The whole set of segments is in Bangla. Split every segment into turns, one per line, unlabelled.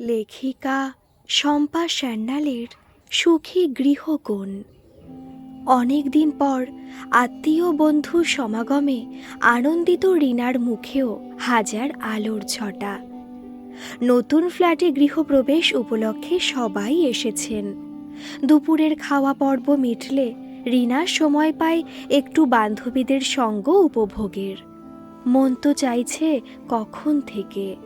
লেখিকা শম্পা স্যান্ডালের সুখী গৃহকোণ। অনেক দিন পর আত্মীয় বন্ধু সমাগমে আনন্দিত রিনার মুখেও হাজার আলোর ছটা। নতুন ফ্ল্যাটে গৃহপ্রবেশ উপলক্ষে সবাই এসেছেন। দুপুরের খাওয়া পর্ব মিটলে রিনা সময় পায় একটু বান্ধবীদের সঙ্গ উপভোগের। মন তো চাইছে কখন থেকে।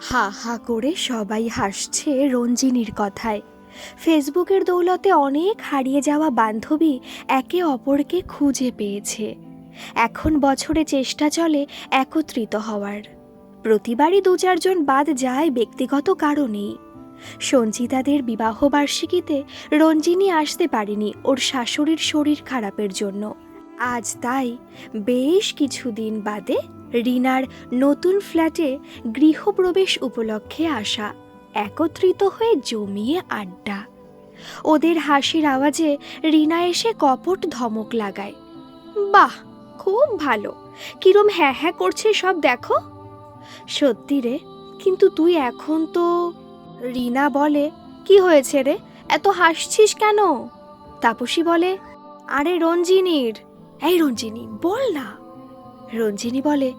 হা হা করে সবাই হাসছে রঞ্জিনীর কথায়। ফেসবুকের দৌলতে অনেক হারিয়ে যাওয়া বান্ধবী একে অপরকে খুঁজে পেয়েছে। এখন বছরে চেষ্টা চলে একত্রিত হওয়ার। প্রতিবারই দু চারজন বাদ যায় ব্যক্তিগত কারণেই সঞ্চিতাদের বিবাহবার্ষিকীতে রঞ্জিনী আসতে পারেনি ওর শাশুড়ির শরীর খারাপের জন্য। আজ তাই বেশ কিছুদিন বাদে রিনার নতুন ফ্ল্যাটে গৃহপ্রবেশ উপলক্ষে আসা, একত্রিত হয়ে জমিয়ে আড্ডা। ওদের হাসির আওয়াজে রিনা এসে কপট ধমক লাগায়। বাহ, খুব ভালো। কিরম হ্যাঁ হ্যাঁ করছে সব দেখো? সত্যি রে, কিন্তু তুই এখন তো রিনা বলে, কি হয়েছে রে? এত হাসছিস কেন? তাপসী বলে, আরে রঞ্জিনীর। এই রঞ্জিনী, বল না। রঞ্জিনী বলে,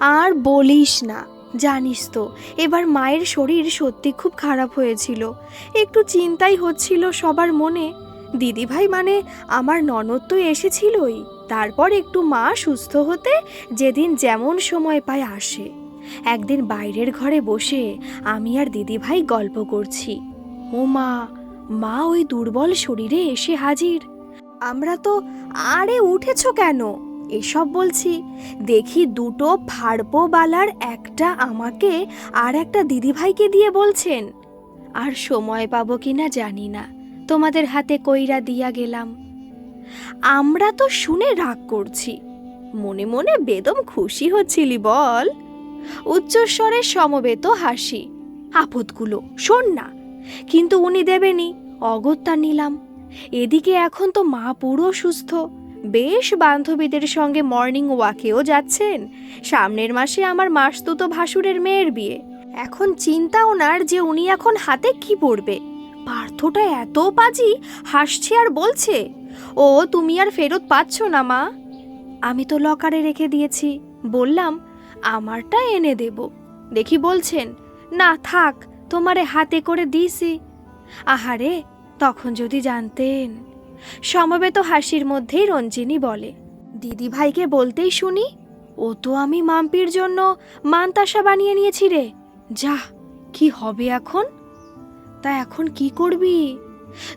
আর বলিস না, জানিস তো, এবার মায়ের শরীর সত্যি খুব খারাপ হয়েছিল। একটু চিন্তাই হচ্ছিল সবার মনে। দিদিভাই মানে আমার ননদ তো এসেছিলই, তারপর একটু মা সুস্থ হতে যেদিন যেমন সময় পায় আসে। একদিন বাইরের ঘরে বসে আমি আর দিদিভাই গল্প করছি। ও মা মা ওই দুর্বল শরীরে এসে হাজির। আমরা তো আরে উঠেছো কেন? এসব বলছি, দেখি দুটো ফাড়পো বালার একটা আমাকে আর একটা দিদিভাইকে দিয়ে বলছেন। আর সময় পাবো কিনা জানি না, তোমাদের হাতে কইরা দিয়া গেলাম। আমরা তো শুনে রাগ করছি, মনে মনে বেদম খুশি হচ্ছিলি বল। উচ্চস্বরে সমবেত হাসি, আপদগুলো শোন না, কিন্তু উনি দেবেনি, অগত্যা নিলাম। এদিকে এখন তো মা পুরো সুস্থ বেশ বান্ধবীদের সঙ্গে মর্নিং ওয়াকেও যাচ্ছেন। সামনের মাসে আমার মাসতুতো ভাসুরের মেয়ের বিয়ে। এখন চিন্তা ওনার যে উনি এখন হাতে কি পড়বে। পার্থটা এত বাজি হাসছে আর বলছে, ও, তুমি আর ফেরত পাচ্ছ না, মা। আমি তো লকারে রেখে দিয়েছি। বললাম, আমারটা এনে দেব। দেখি বলছেন, না, থাক, তোমারে হাতে করে দিছি। আহারে, তখন যদি জানতেন। সমবেত হাসির মধ্যেই রঞ্জিনী বলে, দিদি ভাইকে বলতেই শুনি, ও তো আমি মাম্পির জন্য মানতাসা বানিয়ে নিয়েছি রে। যা, কি হবে এখন? তা এখন কি করবি?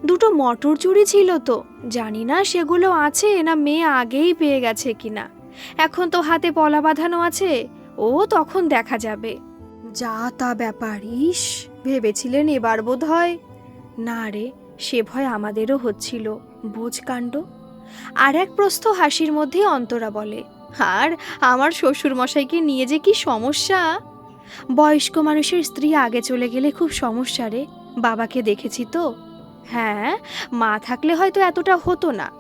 দুটো মটর চুরি ছিল তো, জানি না সেগুলো আছে না মেয়ে আগেই পেয়ে গেছে কিনা। এখন তো হাতে পলা বাঁধানো আছে, ও তখন দেখা যাবে। যা তা ব্যাপার, ইস, ভেবেছিলেন এবার বোধ হয় না রে, সে ভয় আমাদেরও হচ্ছিল। বোঝ কাণ্ড আর এক প্রস্থ হাসির মধ্যে অন্তরা বলে, আর আমার শ্বশুর মশাইকে নিয়ে যে কি সমস্যা? বয়স্ক মানুষের স্ত্রী আগে চলে গেলে খুব সমস্যা রে। বাবাকে দেখেছি তো? হ্যাঁ মা থাকলে হয়তো এতটা হতো না।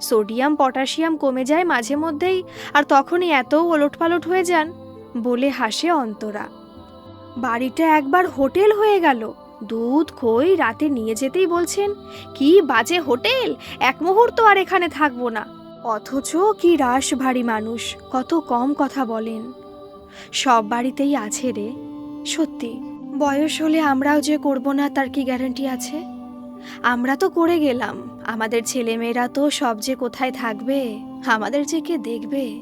সোডিয়াম, পটাশিয়াম কমে যায় মাঝে মধ্যেই, আর তখনই এত ওলটপালট হয়ে যান, বলে হাসে অন্তরা। বাড়িটা একবার হোটেল হয়ে গেল। দুধ, খই রাতে নিয়ে যেতেই বলছেন, কি বাজে হোটেল? এক মুহূর্ত আর এখানে থাকব না। অথচ কি রাস ভারী মানুষ, কত কম কথা বলেন। সব বাড়িতেই আছে রে। সত্যি, বয়স হলে আমরাও যে করব না, তার কি গ্যারান্টি আছে? আমরা তো করে গেলাম, আমাদের ছেলেমেয়েরা তো সব যে কোথায় থাকবে, আমাদের যে কে দেখবে?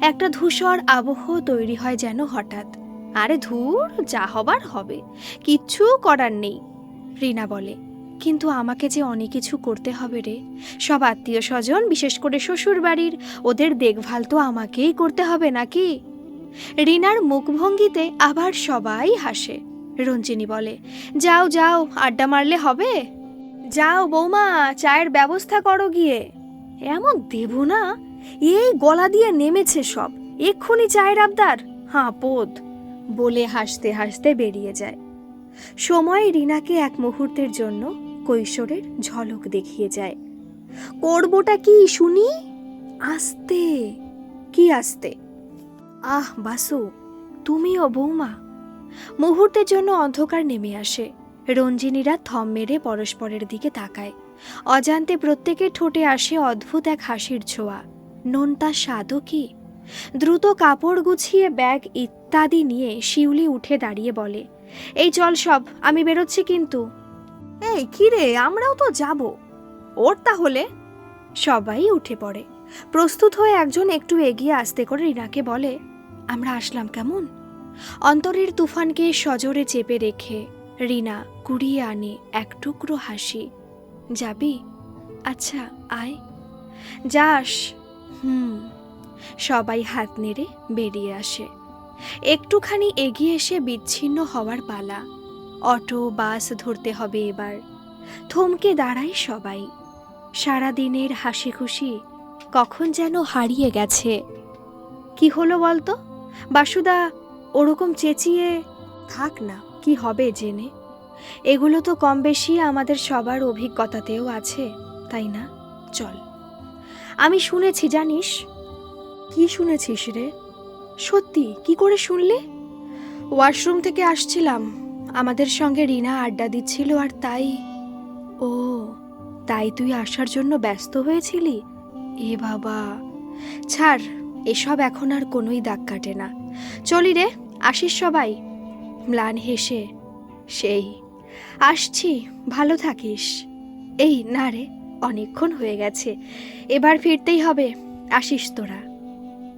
একটা ধূসর আবহ তৈরি হয় যেন হঠাৎ। আরে ধুর, যা হবার হবে। কিচ্ছু করার নেই, রিনা বলে। কিন্তু আমাকে যে অনেক কিছু করতে হবে রে। সব আত্মীয় স্বজন বিশেষ করে শ্বশুর বাড়ির ওদের দেখভাল তো আমাকেই করতে হবে নাকি? রিনার মুখভঙ্গিতে আবার সবাই হাসে। রঞ্জিনী বলে, যাও যাও, আড্ডা মারলে হবে? যাও বৌমা, চায়ের ব্যবস্থা করো গিয়ে। এমন দেব না, এই গলা দিয়ে নেমেছে সব। এক্ষুনি চায়ের আবদার। হাঁ, পোদ। বলে হাসতে হাসতে বেরিয়ে যায়। সময় রিনাকে এক মুহূর্তের জন্য কৈশোরের ঝলক দেখিয়ে যায়। করবোটা কি, শুনি? আস্তে। কি আস্তে? আহ, বাসু, তুমিও বৌমা। মুহূর্তের জন্য অন্ধকার নেমে আসে। রঞ্জিনীরা থম মেরে পরস্পরের দিকে তাকায়। অজান্তে প্রত্যেকের ঠোঁটে আসে অদ্ভুত এক হাসির ছোঁয়া। নোনতা স্বাদও কি? দ্রুত কাপড় গুছিয়ে ব্যাগ ইত্যাদি নিয়ে শিউলি উঠে দাঁড়িয়ে বলে এই চল সব আমি বেরোচ্ছি কিন্তু। এই কিরে আমরাও তো যাব। ওর তাহলে? সবাই উঠে পড়ে। প্রস্তুত হয়ে একজন একটু এগিয়ে আসতে করে রিনাকে বলে আমরা আসলাম কেমন? অন্তরের তুফানকে সজোরে চেপে রেখে রিনা কুড়িয়ে আনে এক টুকরো হাসি। যাবি? আচ্ছা আয়। যাস। হুম। সবাই হাত নেড়ে বেরিয়ে আসে। একটুখানি এগিয়ে এসে বিচ্ছিন্ন হওয়ার পালা। অটো, বাস ধরতে হবে এবার। থমকে দাঁড়ায় সবাই। সারাদিনের হাসি খুশি কখন যেন হারিয়ে গেছে। কি হলো বলতো? বাসুদা, ওরকম চেঁচিয়ে থাক না, কি হবে জেনে। এগুলো তো কম বেশি আমাদের সবার অভিজ্ঞতাতেও আছে, তাই না? চল। আমি শুনেছি, জানিস? কি শুনেছিস রে? সত্যি? কি করে শুনলে? ওয়াশরুম থেকে আসছিলাম। আমাদের সঙ্গে রিনা আড্ডা দিচ্ছিল আর তাই। ও, তাই তুই আসার জন্য ব্যস্ত হয়েছিলি? এ বাবা। ছাড়, এসব এখন আর কোনোই দাগ কাটে না। চলি রে, আসিস সবাই। ম্লান হেসে, সেই, আসছি, ভালো থাকিস। এই, না রে, অনেকক্ষণ হয়ে গেছে। এবার ফিরতেই হবে। আসিস তোরা।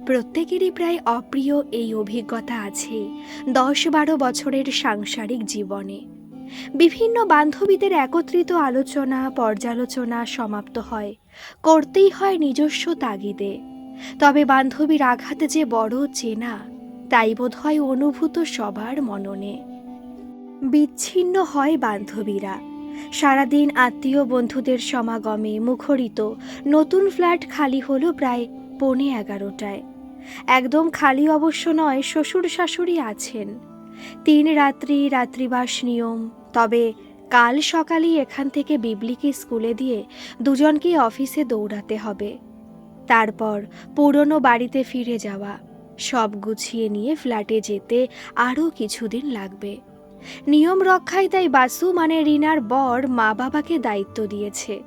প্রত্যেকেরই প্রায় অপ্রিয় এই অভিজ্ঞতা আছে দশ বারো বছরের সাংসারিক জীবনে। বিভিন্ন বান্ধবীদের একত্রিত আলোচনা, পর্যালোচনা সমাপ্ত হয়, করতেই হয় নিজস্ব তাগিদে। তবে বান্ধবীর আঘাত যে বড় চেনা, তাই বোধ হয় অনুভূত সবার মননে। বিচ্ছিন্ন হয় বান্ধবীরা। সারাদিন আত্মীয় বন্ধুদের সমাগমে মুখরিত, নতুন ফ্ল্যাট খালি হলো প্রায় পৌনে এগারোটায়। একদম খালি অবশ্য নয় শ্বশুর শাশুড়ি আছেন। তিন রাত্রি রাত্রিবাস নিয়ম, তবে কাল সকালেই এখান থেকে বিবলিকে স্কুলে দিয়ে দুজনকেই অফিসে দৌড়াতে হবে। তারপর পুরনো বাড়িতে ফিরে যাওয়া, সব গুছিয়ে নিয়ে ফ্ল্যাটে যেতে আরও কিছুদিন লাগবে। নিয়ম রক্ষায় তাই বাসু মানে রিনার বর মা বাবাকে দায়িত্ব দিয়েছে।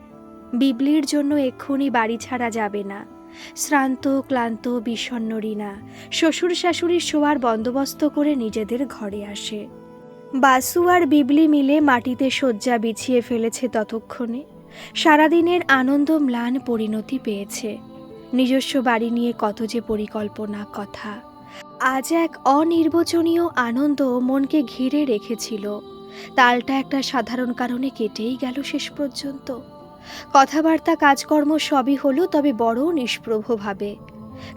বিবলির জন্য এক্ষুনি বাড়ি ছাড়া যাবে না। শ্রান্ত, ক্লান্ত, বিষণ্ণ রিনা শ্বশুর শাশুড়ির শোয়ার বন্দোবস্ত করে নিজেদের ঘরে আসে। বাসু আর বিবলি মিলে মাটিতে শয্যা বিছিয়ে ফেলেছে ততক্ষণে। সারাদিনের আনন্দ ম্লান পরিণতি পেয়েছে। নিজস্ব বাড়ি নিয়ে কত যে পরিকল্পনা, কথা। আজ এক অনির্বচনীয় আনন্দ মনকে ঘিরে রেখেছিল। তালটা একটা সাধারণ কারণে কেটেই গেল শেষ পর্যন্ত। কথাবার্তা, কাজকর্ম সবই হলো তবে বড় নিষ্প্রভভাবে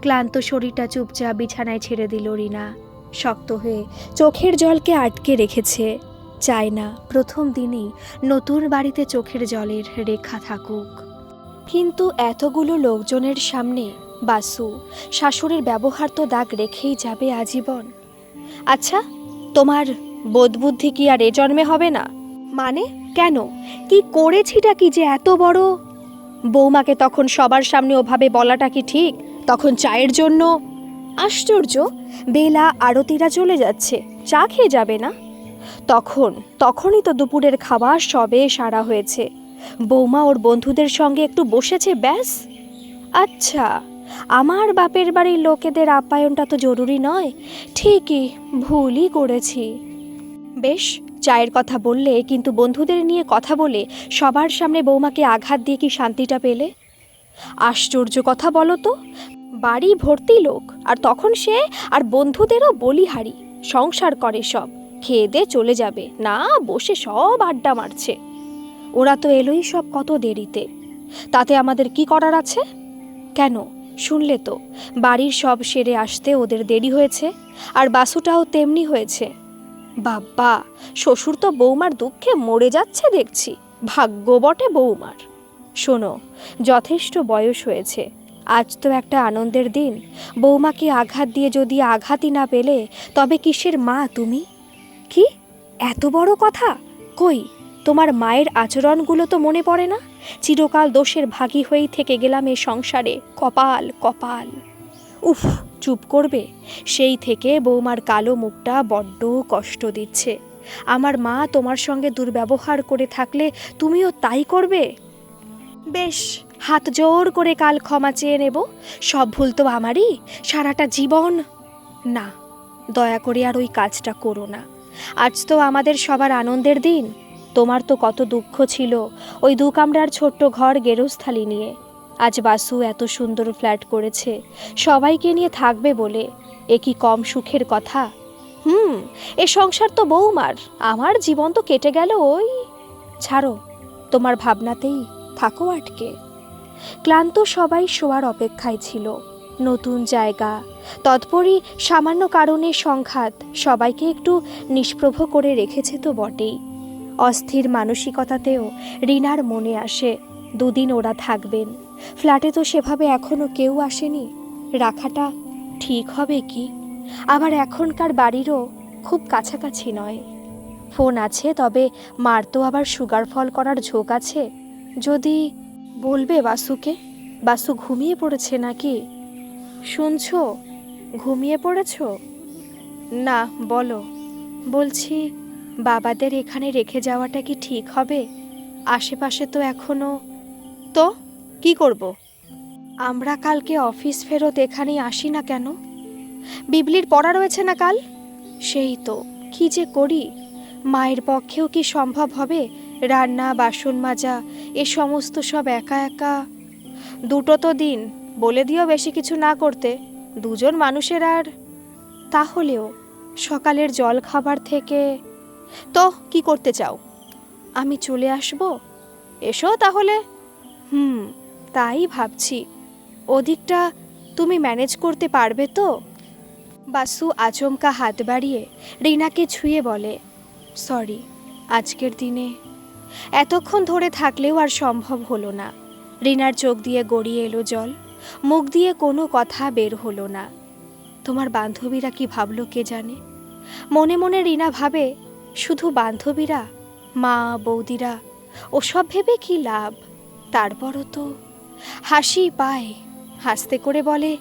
ক্লান্ত শরীরটা চুপচাপ বিছানায় ছেড়ে দিল রিনা। শক্ত হয়ে চোখের জলকে আটকে রেখেছে। চায় না, প্রথম দিনেই নতুন বাড়িতে চোখের জলের রেখা থাকুক। কিন্তু এতগুলো লোকজনের সামনে বাসু, শাশুড়ির ব্যবহার তো দাগ রেখেই যাবে আজীবন। আচ্ছা তোমার বোধবুদ্ধি কি আর এ জন্মে হবে না? মানে? কেন? কি করেছিটা কি যে এত বড়? বৌমাকে তখন সবার সামনে ওভাবে বলাটা কি ঠিক? তখন চায়ের জন্য? আশ্চর্য, বেলা আরতিরা চলে যাচ্ছে, চা খেয়ে যাবে না? তখন, তখনই তো দুপুরের খাবার সবে সারা হয়েছে। বৌমা ওর বন্ধুদের সঙ্গে একটু বসেছে, ব্যাস। আচ্ছা আমার বাপের বাড়ির লোকেদের আপ্যায়নটা তো জরুরি নয়, ঠিকই, ভুলই করেছি। বেশ চায়ের কথা বললে, কিন্তু বন্ধুদের নিয়ে কথা বলে সবার সামনে বৌমাকে আঘাত দিয়ে কি শান্তিটা পেলে? আশ্চর্য কথা বলো তো। বাড়ি ভর্তি লোক, আর তখন সে আর বন্ধুদেরও বলিহারি। সংসার করে সব, খেয়ে চলে যাবে, না বসে সব আড্ডা মারছে। ওরা তো এলোই সব কত দেরিতে। তাতে আমাদের কি করার আছে? কেন? শুনলে তো, বাড়ির সব সেরে আসতে ওদের দেরি হয়েছে, আর বাসুটাও তেমনি হয়েছে। বাব্বা শ্বশুর তো বৌমার দুঃখে মরে যাচ্ছে দেখছি। ভাগ্য বটে বৌমার। শোনো, যথেষ্ট বয়স হয়েছে। আজ তো একটা আনন্দের দিন। বৌমাকে আঘাত দিয়ে যদি আঘাতই না পেলে, তবে কিসের মা তুমি? কি? এত বড় কথা? কই, তোমার মায়ের আচরণগুলো তো মনে পড়ে না? চিরকাল দোষের ভাগী হয়েই থেকে গেলাম এ সংসারে, কপাল কপাল। উফ চুপ করবে? সেই থেকে বৌমার কালো মুখটা বড্ড কষ্ট দিচ্ছে। আমার মা তোমার সঙ্গে দুর্ব্যবহার করে থাকলে তুমিও তাই করবে? বেশ, হাত জোর করে কাল ক্ষমা চেয়ে নেব। সব ভুল তো আমারই, সারাটা জীবন। না, দয়া করে আর ওই কাজটা করো না। আজ তো আমাদের সবার আনন্দের দিন। তোমার তো কত দুঃখ ছিল, ওই দু কামরার ছোট্ট ঘর গেরস্থালি নিয়ে। আজ বাসু এত সুন্দর ফ্ল্যাট করেছে, সবাইকে নিয়ে থাকবে বলে। এ কি কম সুখের কথা? হুম, এ সংসার তো বৌমার, আমার জীবন তো কেটে গেল ওই। ছাড়ো, তোমার ভাবনাতেই থাকো আটকে। ক্লান্ত সবাই শোয়ার অপেক্ষায় ছিল। নতুন জায়গা, তৎপরই সামান্য কারণে সংঘাত সবাইকে একটু নিষ্প্রভ করে রেখেছে তো বটেই। অস্থির মানসিকতাতেও রিনার মনে আসে, দুদিন ওরা থাকবেন। ফ্ল্যাটে তো সেভাবে এখনও কেউ আসেনি। রাখাটা ঠিক হবে কি? আবার এখনকার বাড়িরও খুব কাছাকাছি নয়। ফোন আছে, তবে মার তো আবার সুগার ফল করার ঝোঁক আছে। যদি বলবে বাসুকে, বাসু ঘুমিয়ে পড়েছে নাকি? শুনছো? ঘুমিয়ে পড়েছ? না, বলো। বলছি, বাবাদের এখানে রেখে যাওয়াটা কি ঠিক হবে? আশেপাশে তো এখনও, তো? কি করব? আমরা কালকে অফিস ফেরত এখানেই আসি না কেন? বিবলির পড়া রয়েছে না কাল? সেই তো কি যে করি? মায়ের পক্ষেও কি সম্ভব হবে? রান্না বাসন মাজা এ সমস্ত সব একা একা? দুটো তো দিন বলে দিও বেশি কিছু না করতে। দুজন মানুষের আর? তাহলেও সকালের জল খাবার থেকে। তো কি করতে চাও? আমি চলে আসব? এসো তাহলে। হুম। তাই ভাবছি। ওদিকটা তুমি ম্যানেজ করতে পারবে তো? বাসু আচমকা হাত বাড়িয়ে রিনাকে ছুঁয়ে বলে, সরি, আজকের দিনে। এতক্ষণ ধরে থাকলেও আর সম্ভব হলো না। রিনার চোখ দিয়ে গড়িয়ে এলো জল, মুখ দিয়ে কোনো কথা বের হলো না। তোমার বান্ধবীরা কি ভাবলো কে জানে? মনে মনে রিনা ভাবে, শুধু বান্ধবীরা? মা, বৌদিরা? ওসব ভেবে কি লাভ? তারপরও তো হাসি পায়। হাসতে করে বলে,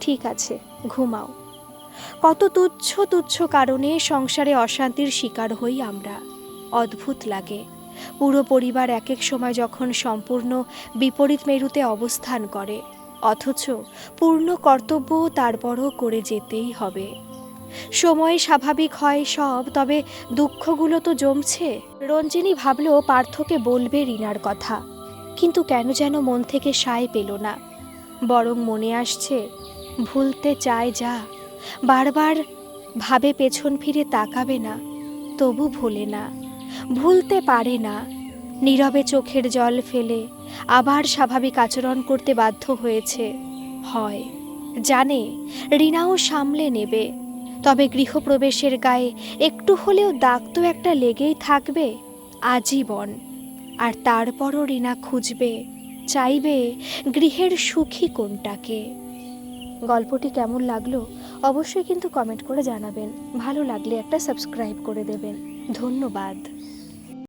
ঠিক আছে, ঘুমাও। কত তুচ্ছ তুচ্ছ কারণে সংসারে অশান্তির শিকার হই আমরা। অদ্ভুত লাগে। পুরো পরিবার এক এক সময় যখন সম্পূর্ণ বিপরীত মেরুতে অবস্থান করে, অথচ পূর্ণ কর্তব্য তারপরও করে যেতেই হবে। সময় স্বাভাবিক হয় সব, তবে দুঃখগুলো তো জমছে। রঞ্জিনী ভাবলো পার্থকে বলবে রিনার কথা। কিন্তু কেন যেন মন থেকে সায় পেল না। বরং মনে আসছে, ভুলতে চায় যা, বারবার ভাবে পেছন ফিরে তাকাবে না, তবু ভোলে না, ভুলতে পারে না, নীরবে চোখের জল ফেলে আবার স্বাভাবিক আচরণ করতে বাধ্য হয়েছে। হয়, জানে, রিনাও সামলে নেবে, তবে গৃহপ্রবেশের গায়ে একটু হলেও দাগ তো একটা লেগেই থাকবে, আজীবন। আর তারপরও রিনা খুঁজবে, চাইবে গৃহের সুখী কোনটাকে। গল্পটি কেমন লাগল অবশ্যই কিন্তু কমেন্ট করে জানাবেন। ভালো লাগলে একটা সাবস্ক্রাইব করে দেবেন। ধন্যবাদ।